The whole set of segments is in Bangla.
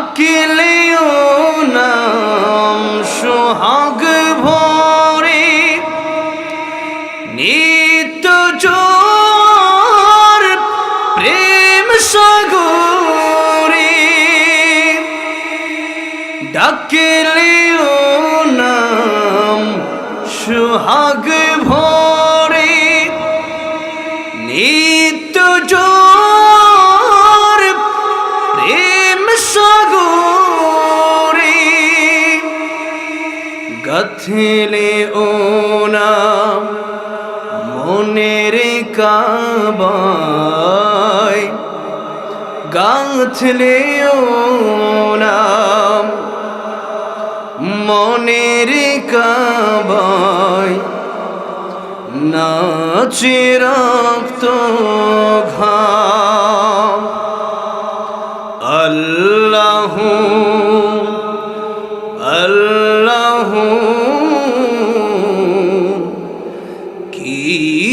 ডাকিলেও নাম সোহাগ ভরে নিত্য জোর প্রেম সাগরে ডাকিলেও নাম সোহাগ ভরে নিত্য গথলে ও নাম, মনের কাবায়। গাথলে ও নাম, মনের কাবায়। নাচে রক্ত ঘাম। আল্লাহ আল্লাহ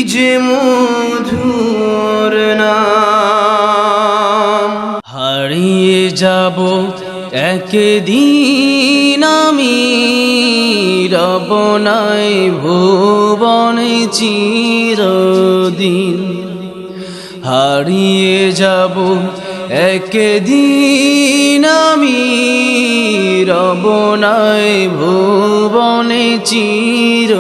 যে মধুর নাম। হারিয়ে যাব একদিন আমি, রব নাই ভুবনে চিরদিন। হারিয়ে যাব একদিন আমি, রব নাই ভুবনে চির